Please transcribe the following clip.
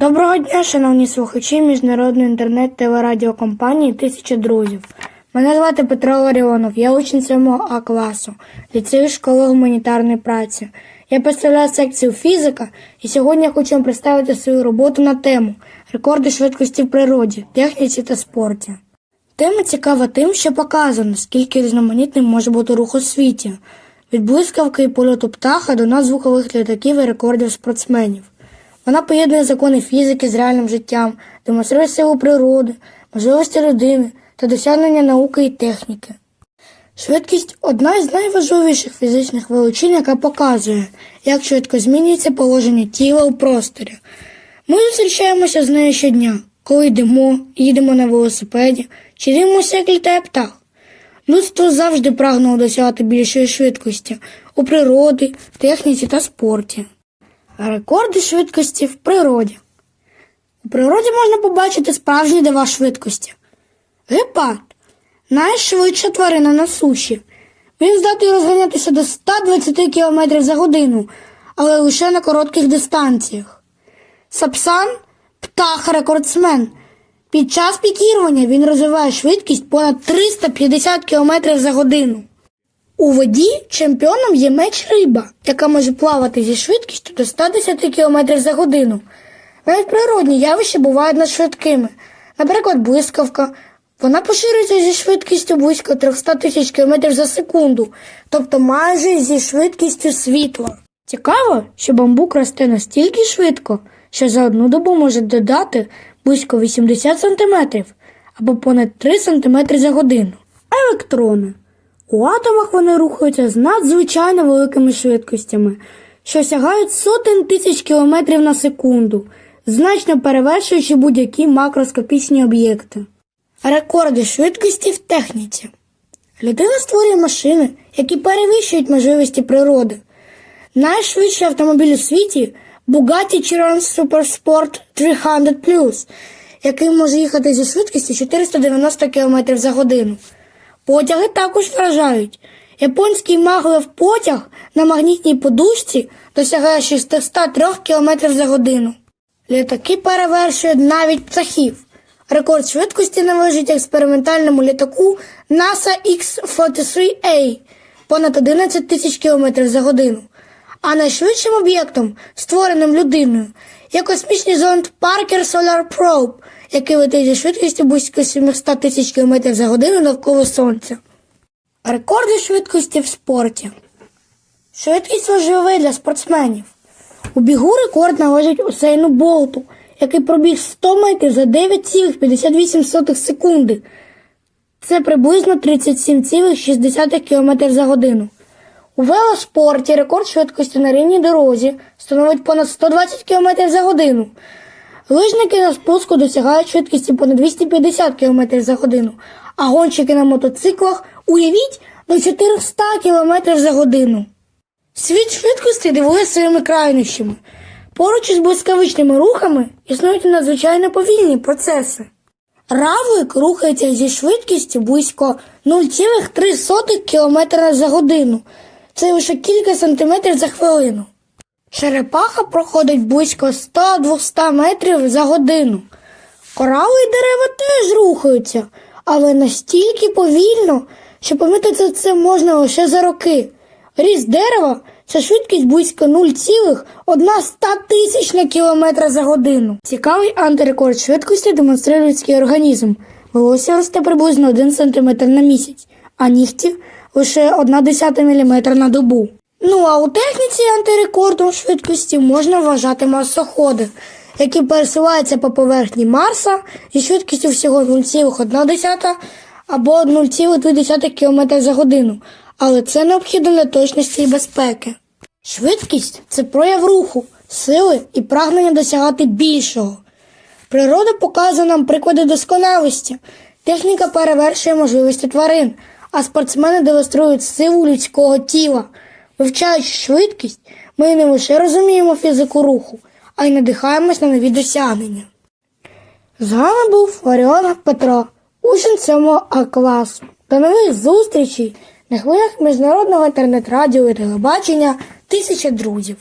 Доброго дня, шановні слухачі міжнародної інтернет-телерадіокомпанії Тисяча друзів. Мене звати Петро Ларіонов, я учень 7 А класу, ліцею школи гуманітарної праці. Я представляю секцію фізика і сьогодні я хочу вам представити свою роботу на тему рекорди швидкості в природі, техніці та спорті. Тема цікава тим, що показано, скільки різноманітним може бути рух у світі, від блискавки і польоту птаха до надзвукових літаків і рекордів спортсменів. Вона поєднує закони фізики з реальним життям, демонструє силу природи, можливості людини та досягнення науки і техніки. Швидкість одна із найважливіших фізичних величин, яка показує, як швидко змінюється положення тіла у просторі. Ми зустрічаємося з нею щодня, коли йдемо, їдемо на велосипеді чи дивимося, як літає птах. Людство завжди прагнуло досягати більшої швидкості у природі, техніці та спорті. Рекорди швидкості в природі. У природі можна побачити справжні дива швидкості. Гепард найшвидша тварина на суші. Він здатний розганятися до 120 км за годину, але лише на коротких дистанціях. Сапсан птах рекордсмен. Під час пікірування він розвиває швидкість понад 350 км за годину. У воді чемпіоном є меч риба, яка може плавати зі швидкістю до 110 км за годину. Навіть природні явища бувають надшвидкими. Наприклад, блискавка. Вона поширюється зі швидкістю близько 300 тисяч км за секунду, тобто майже зі швидкістю світла. Цікаво, що бамбук росте настільки швидко, що за одну добу може додати близько 80 см або понад 3 см за годину. Електрони. У атомах вони рухаються з надзвичайно великими швидкостями, що сягають сотень тисяч кілометрів на секунду, значно перевершуючи будь-які макроскопічні об'єкти. Рекорди швидкості в техніці. Людина створює машини, які перевищують можливості природи. Найшвидший автомобіль у світі Bugatti Chiron Supersport 300 який може їхати зі швидкістю 490 км за годину. Потяги також вражають. Японський маглев потяг на магнітній подушці досягає 603 км за годину. Літаки перевершують навіть птахів. Рекорд швидкості належить експериментальному літаку NASA X-43A понад 11 тисяч км за годину. А найшвидшим об'єктом, створеним людиною, є космічний зонд Parker Solar Probe, який летить зі швидкістю близько 700 тисяч км за годину навколо Сонця. Рекорди швидкості в спорті. Швидкість важлива для спортсменів. У бігу рекорд належить Усейну Болту, який пробіг 100 метрів за 9,58 секунди. Це приблизно 37,6 км за годину. У велоспорті рекорд швидкості на рівній дорозі становить понад 120 км за годину. Лижники на спуску досягають швидкості понад 250 км за годину, а гонщики на мотоциклах, уявіть, до 400 км за годину. Світ швидкості дивує своїми крайнощами. Поруч із блискавичними рухами існують надзвичайно повільні процеси. Равлик рухається зі швидкістю близько 0,3 км за годину. Це лише кілька сантиметрів за хвилину. Черепаха проходить близько 100-200 метрів за годину. Корали й дерева теж рухаються, але настільки повільно, що помітити це можна лише за роки. Ріст дерева це швидкість близько 0,1 тисячна кілометра за годину. Цікавий антирекорд швидкості демонструє людський організм. Волосся росте приблизно 1 см на місяць, а нігті лише 1,1 мм на добу. Ну а у техніці антирекордом швидкості можна вважати масоходи, які пересуваються по поверхні Марса зі швидкістю всього 0,1 або 0,2 км за годину, але це необхідно для точності і безпеки. Швидкість це прояв руху, сили і прагнення досягати більшого. Природа показує нам приклади досконалості. Техніка перевершує можливості тварин, а спортсмени демонструють силу людського тіла. Вивчаючи швидкість, ми не лише розуміємо фізику руху, а й надихаємось на нові досягнення. З вами був Ларіон Петро, учень 7 А класу. До нових зустрічей на хвилях міжнародного інтернет-радіо і телебачення Тисяча друзів.